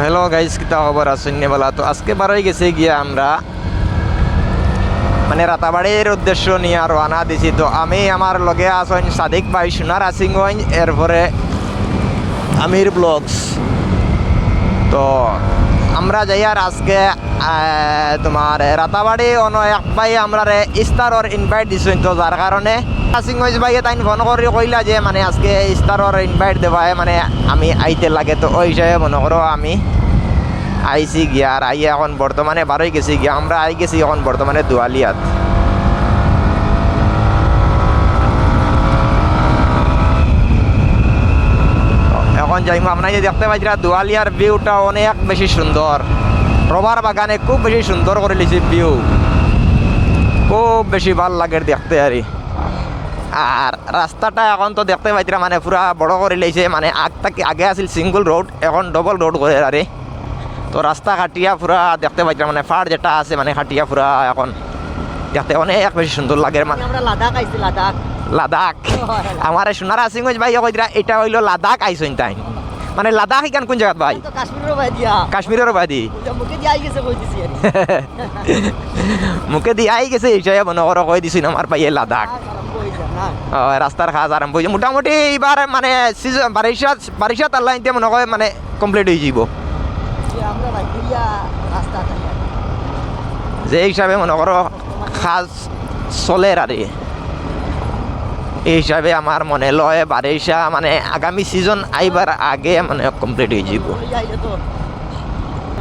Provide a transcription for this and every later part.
Hello guys কিতা খবর আছেন বলা? তো আজকে বারোই গেছে গিয়া আমরা মানে রাতাবাড়ির উদ্দেশ্য নিয়ে রওনা দিছি। তো আমি আমার লগে আছেন সাদিক ভাই সোনার আসিংগঞ্জ এরপরে আমির ব্লগস। তো আমরা যাই আর আজকে তোমার রাতাবাড়ি অন এক ভাই আমরা ইস্তারর ইনভাইট দিছোঁ তো যার কারণে আসিংগঞ্জ ভাইয়ে তাই ফোন করে কইলা যে মানে আজকে ইস্তারর ইনভাইট দেওয়ায় মানে আমি আইতে লাগে তো ওই হিসাবে মনে করো আমি আইছি গিয়া, আর আই এখন বর্তমানে বারোই গেছি গিয়া, আমরা আই গেছি এখন বর্তমানে দুয়ালিয়াত এখন যাইম আপনারা যে দেখতে পাইছিলা দুয়ালিয়ার ভিউটা অনেক বেশি সুন্দর। রবার বাগানে খুব বেশি সুন্দর করে লিছি ভিউ খুব বেশি ভালো লাগে দেখতে আরে আর রাস্তাটা এখন তো দেখতে পাইছিলা মানে পুরা বড় করে লইছে মানে আগ থেকে আগে আছিল সিঙ্গল রোড এখন ডবল রোড করে আরে তো রাস্তা খাটিয়া পুরা দেখতে পাইছিলাম মানে ফাড় যেটা আছে মানে কাটিয়া পুরা এখন। দেখতে অনেক বেশি সুন্দর লাগে মানে লাদাখ আইছি, লাদাখ। লাদাখ। আমার সোনার আসিংগঞ্জ ভাই কইরা এটা হইল লাদাখ আইসইন তাই। মানে লাদাখ ইকান কোন জায়গাত ভাই? কাশ্মীরের ভাই বাদি মুখে দিয়ে আই গেছে কই দিছি? আর মুখে দিয়ে আই গেছে এই হিসাবে মনে করো কই দিছি আমার ভাইয়ে লাদাখ। রাস্তার কাজ আরম্ভ হয়েছে মোটামুটি এইবার মানে সিজন বারিশা বারিশা তাল্লা ইনতে মনে হয় মানে কমপ্লিট হয়ে যাব ভাই যে হিসাবে মনে করো কাজ চলে আর এই হিসাবে আমার মনে লয় বারিশা মানে আগামী সিজন আইবার আগে মানে কমপ্লিট হয়ে যাব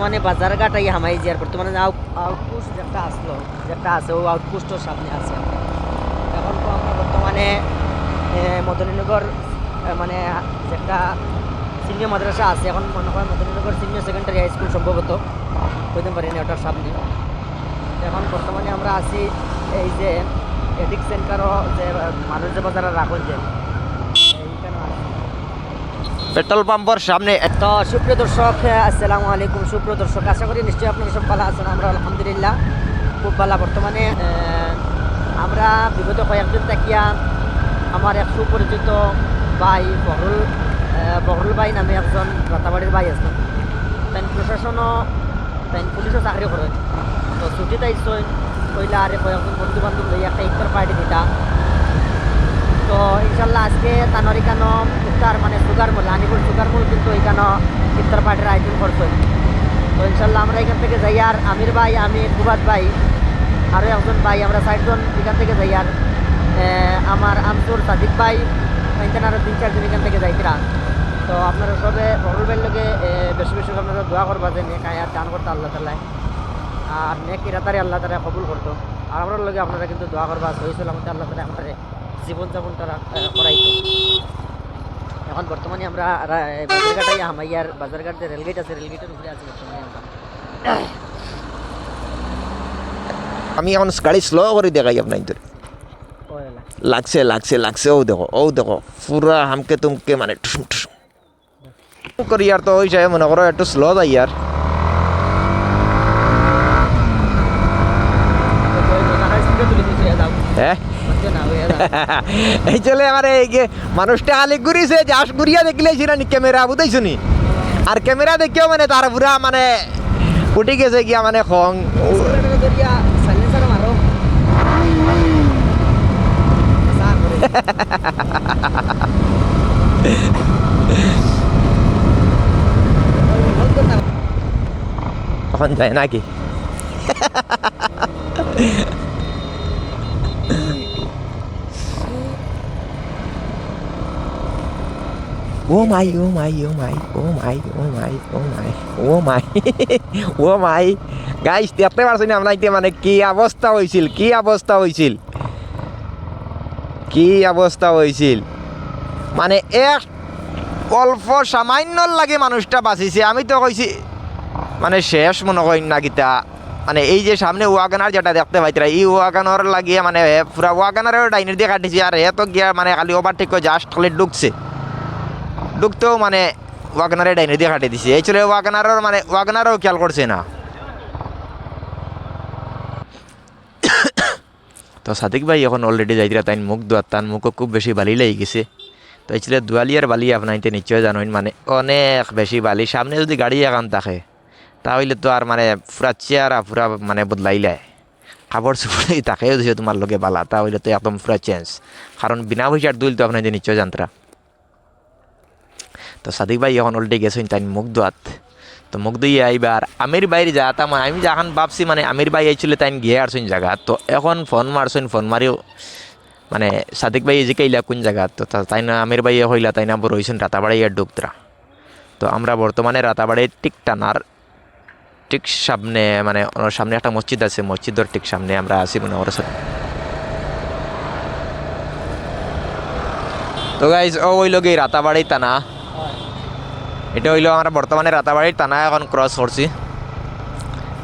মানে বাজার ঘাট আই হামাই যার বর্তমানে আউটপোস্ট যেটা আসলো, যেটা আছে, ও আউটপোস্টের সামনে আছে। এখন তো আমরা বর্তমানে মদনীনগর মানে যেটা সিনিয়র মাদ্রাসা আছে, এখন মনে হয় Madaninagar senior secondary high school সম্ভবত। বলতে পারি না ওটার সামনে। এখন বর্তমানে আমরা আছি এই যে এডিক সেন্টারও যে মানুষ যে বাজারে রাখুন যে পেট্রোল পাম্পের সামনে তো সুপ্রিয় দর্শক আসসালামু আলাইকুম। সুপ্রিয় দর্শক আশা করি নিশ্চয়ই আপনারা সব ভালো আছেন। আমরা আলহামদুলিল্লাহ খুব ভালো। বর্তমানে আমরা বিগত কয়েকদিন তাকিয়া আমার এক সুপরিচিত ভাই বহরুল বহরুল ভাই নামে একজন রাতাবাড়ির ভাই আছেন তাই প্রশাসনও তাই পুলিশও চাকরি করে তো ছুটি তাইছই কইলা আরে কয়েকজন বন্ধু বান্ধব লই একটা ইফতার পার্টি দিতা। তো ইনশাল্লাহ আজকে তানোর এখানো ইফতার মানে সুগার মূল, আনিবুল সুগার মূল কিন্তু এখানো ইফতার পার্টির আয়োজন করছে। তো ইনশাল্লাহ আমরা এখান থেকে যাই আর আমির ভাই আমি ফুবাদ ভাই আরও একজন ভাই, আমরা ষাটজন এখান থেকে যাই আর আমার আমসুর সাদিক ভাই, এখানে আরও তিন, চারজন এখান থেকে যাইতিরা। তো আপনারা সবে বড়ল লোকে বেশি বেশি আপনারা দোয়া করবা যে নেক আয়াত দান করতে আল্লাহ তালায় আর নেক ইরাতারে আল্লাহ তারা কবুল করতো। আর আমরা লগে আপনারা কিন্তু দোয়া করবা সহি সালামতে আল্লাহ তালা আমাদের জীবনযাপন তারা করাইতো। এখন বর্তমানে আমরা বাজারঘাটাই হামাইয়ার বাজারঘাট যে রেলগেট আছে রেলগেটের উপরে আছি বর্তমানে আমরা। আমি এখন গাড়ি স্লো করে দেখাই আপনার তোর লাগছে লাগছে লাগছে ও দেখো ও দেখো পুরা হামকে তুমকে মানে করি আর তো ওই হিসাবে মনে করো একটু স্লো যাই আর হ্যাঁ। এই চলে আমার এই যে মানুষটা খালি ঘুরিছে যাস ঘুরিয়া দেখলে নি ক্যামেরা বুঝাইছো নি? আর ক্যামেরা দেখিও মানে তার পুরা মানে উঠে গেছে গিয়া মানে খং। স্পিডে ধরিয়া silencer মারো। চা করে। ওই hold করতে হবে। তখন যায় নাকি ও মাই ও মাই ও মাই ও মাই ও মাই ও মাই ও মাই ও মাই গাইস দেখতে পারছেন আপনাইতে মানে কি অবস্থা হয়েছিল কি অবস্থা হয়েছিল কি অবস্থা হয়েছিল মানে এক অল্প সামান্য লাগে মানুষটা বাঁচিছে। আমি তো কইছি মানে শেষ মনে করেন না গীতা। মানে এই যে সামনে ওয়াগানার যেটা দেখতে পাইতরা এই ওয়াগানার লাগিয়ে মানে পুরা ওয়াগানারের ডাইনের দিয়ে কাটিছে, আর এ গিয়া মানে খালি ওভারটেক করে জাস্ট খালি ঢুকছে। ঢুকতেও মানে ওয়াগানারে ডাইনের দিয়ে কাটিয়ে দিছে। এই চলে ওয়াগানারের মানে ওয়াগানারও খেয়াল করছে না। তো সাদিক ভাই এখন অলরেডি যাইতরা তাই মুখ দোয়ার তার মুখও খুব বেশি বালি লাগি গেছে। তো এই ছিল দুয়ালিয়ার বালি আপনাইতে নিশ্চয় জানেন মানে অনেক বেশি বালি। সামনে যদি গাড়ি এখান থাকে তাহলে তো আর মানে পুরা চেয়ারা পুরা মানে বদলাই বদলাইলায় কাপড় চোপড় তাকেও দিছে তোমার লগে বালা তাহলে তো একদম পুরা চেঞ্জ। কারণ বিনা পয়সার দুল তো আপনাদের নিশ্চয় জানতরা তো সাদিক ভাই এখন অলরেডি গেছেন তাই মুখ দোয়াত তো মুখ দিয়ে আইবার আমির বাইরে যা, তা মানে আমি যখন ভাবছি মানে আমির ভাই আইছিল তাই গিয়ে আসছেন জায়গা তো এখন ফোন মারছেন ফোন মারিও মানে সাদিক ভাই যে কাইলা কোন জায়গা তো তাই না আমির ভাই হইলা তাই না হয়েছেন রাতাবাড়ি আর ডুবতরা। তো আমরা বর্তমানে রাতাবাড়ির ঠিক টানার ঠিক সামনে মানে ওনার সামনে একটা মসজিদ আছে, মসজিদের ঠিক সামনে আমরা আছি মনে ওর সাথে তো গাইজ ও হইল গিয়ে রাতাবাড়ি টানা। এটা হইল আমরা বর্তমানে রাতাবাড়ির টানা এখন ক্রস করছি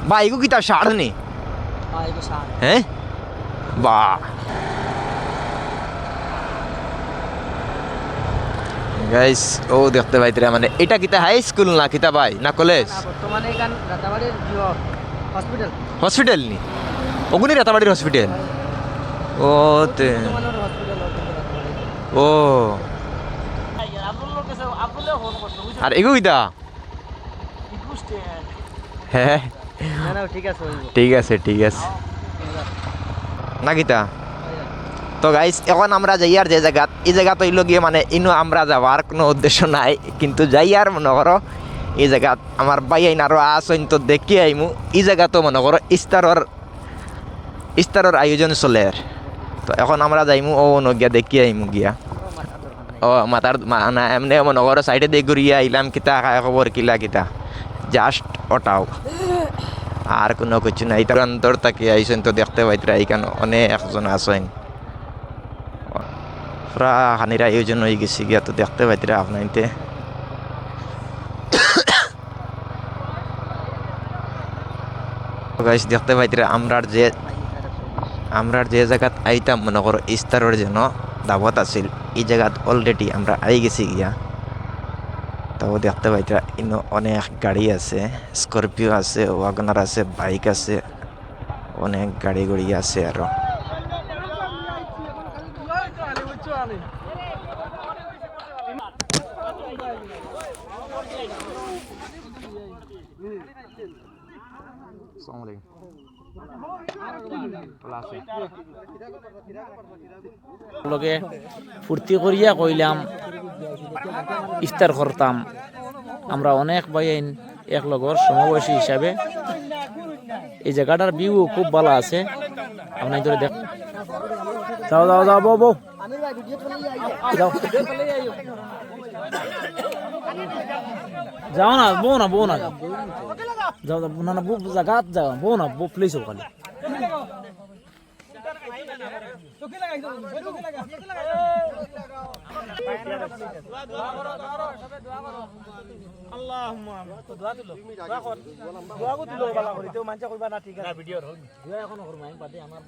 বা এগু কি তার সার নি হয় বা। গাইস ও দেখতে পাইতরা মানে। এটা কিতা হাই স্কুল না কিতা ভাই না কলেজ বর্তমানে এখান রাতাবাড়ির হসপিটাল হসপিটাল নি? ওগুনি রাতাবাড়ির হসপিটাল ও তে ও আব্দুল্লাহ কাছে আব্দুল্লাহ ফোন করতো বুঝছ আর এগু কিতা হ্যাঁ। ঠিক আছে ঠিক আছে। না কিতা তো গাইস এখন আমরা যাই আর যে জায়গাত এই জায়গা তৈল গিয়ে মানে ইনো আমরা যাওয়ার কোনো উদ্দেশ্য নাই, কিন্তু যাই আর মনে করো, এই জায়গাত আমার বাই আইন আরও আসইন তো দেখি আইমু। এই জায়গা তো মনে করো, ইস্তারর ইস্তারর আয়োজন চলে। আর তো এখন আমরা যাইমু, ও নগিয়া দেখি আইমু গিয়া। ও মাতার না, এমনি মনে করো সাইডে দিয়ে ঘুরিয়ে আইলাম কিতা খবর কিলা কিতা। জাস্ট ওটাও আর কোনো কিছু নাই। তার অন্তর তাকে আইসেন তো দেখতে পাইতরা এইখানে অনেক একজন আসেন পুরা হানির আয়োজন হয়ে গেছে গিয়া, তো দেখতে পাইতরা আপনাইতে গাইস দেখতে পাইতরা আমরার যে আমরার যে জায়গাত আইতাম মনে করো ইস্তারের যেন দাবত আছিল। এই জায়গাত অলরেডি আমরা আই গেছি গিয়া। তো দেখতে পাইতরা ইনো অনেক গাড়ি আছে স্করপিও আছে ওয়াগনার আছে বাইক আছে, অনেক গাড়ি গুড়ি আছে লগে ফুর্তি করিয়া কইলাম, ইফতার করতাম। আমরা অনেক বাইন এক লগর সমবয়সী হিসাবে। এই জায়গাটার ভিউ খুব ভালো আছে। আপনার দেখ যাও যাও যাও বউ। যাও। যাও না, বউ না বউ না। যাও না না, বউ জাগাত যাও, বউ না, বউ প্লেস হোক খালি আমার